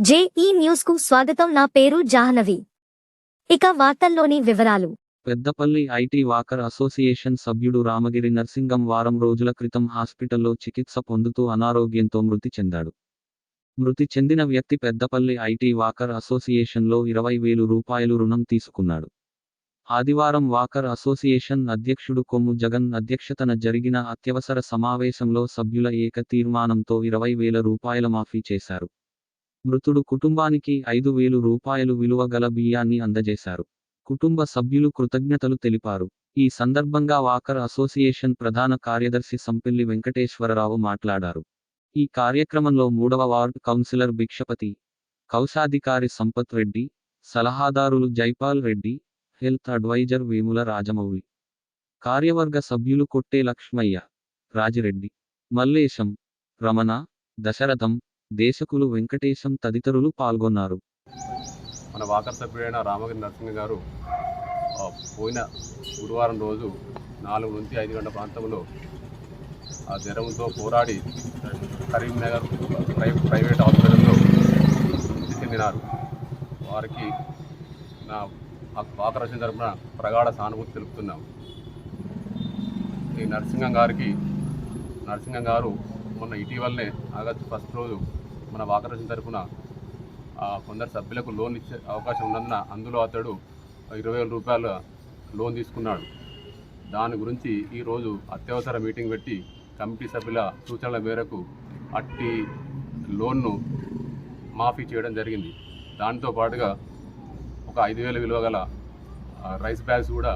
JEE న్యూస్కు స్వాగతం. నా పేరు జాహ్నవి. ఇక వార్తల్లోని వివరాలు. పెద్దపల్లి ఐటీ వాకర్ అసోసియేషన్ సభ్యుడు రామగిరి నర్సింగం వారం రోజుల క్రితం హాస్పిటల్లో చికిత్స పొందుతూ అనారోగ్యంతో మృతి చెందాడు. మృతి చెందిన వ్యక్తి పెద్దపల్లి ఐటీ వాకర్ అసోసియేషన్లో ఇరవై వేలు రూపాయలు రుణం తీసుకున్నాడు. ఆదివారం వాకర్ అసోసియేషన్ అధ్యక్షుడు కొమ్ము జగన్ అధ్యక్షతన జరిగిన అత్యవసర సమావేశంలో సభ్యుల ఏక తీర్మానంతో ఇరవై వేల రూపాయల మాఫీ చేశారు. మృతుడు కుటుంబానికి ఐదు వేలు రూపాయలు విలువ గల బియ్యాన్ని అందజేశారు. కుటుంబ సభ్యులు కృతజ్ఞతలు తెలిపారు. ఈ సందర్భంగా వాకర్ అసోసియేషన్ ప్రధాన కార్యదర్శి సంపెల్లి వెంకటేశ్వరరావు మాట్లాడారు. ఈ కార్యక్రమంలో మూడవ వార్డు కౌన్సిలర్ భిక్షపతి కౌశాధికారి సంపత్ రెడ్డి సలహాదారులు జైపాల్ రెడ్డి హెల్త్ అడ్వైజర్ వేముల రాజమౌళి కార్యవర్గ సభ్యులు కొట్టే లక్ష్మయ్య రాజిరెడ్డి మల్లేశం రమణ దశరథం దేశకులు వెంకటేశం తదితరులు పాల్గొన్నారు. మన వాకర్ సభ్యుడైన రామగిరి నరసింహ గారు పోయిన గురువారం రోజు నాలుగు నుంచి ఐదు గంటల ప్రాంతంలో ఆ జ్వరంతో పోరాడి కరీంనగర్ ప్రైవేట్ హాస్పిటల్లో మృతి చెందినారు. వారికి నా ఆ వాకర్ తరపున ప్రగాఢ సానుభూతి తెలుపుతున్నాం. ఈ నరసింహం గారికి నరసింహం గారు మొన్న ఇటీవలనే ఆగస్టు ఫస్ట్ రోజు మన వాకరసం తరఫున కొందరు సభ్యులకు లోన్ ఇచ్చే అవకాశం ఉన్నందున అందులో అతడు ఇరవై వేల రూపాయల లోన్ తీసుకున్నాడు. దాని గురించి ఈరోజు అత్యవసర మీటింగ్ పెట్టి కమిటీ సభ్యుల సూచనల మేరకు అట్టి లోన్ను మాఫీ చేయడం జరిగింది. దానితో పాటుగా ఒక ఐదు వేల విలువ గల రైస్ బ్యాగ్స్ కూడా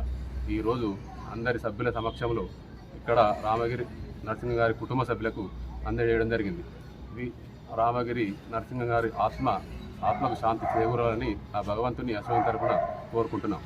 ఈరోజు అందరి సభ్యుల సమక్షంలో ఇక్కడ రామగిరి నరసింహ గారి కుటుంబ సభ్యులకు అందజేయడం జరిగింది. ఇది రామగిరి నరసింహ గారి ఆత్మ ఆత్మకు శాంతి చేకూరాలని ఆ భగవంతుని అశ్వం తరపున కోరుకుంటున్నాం.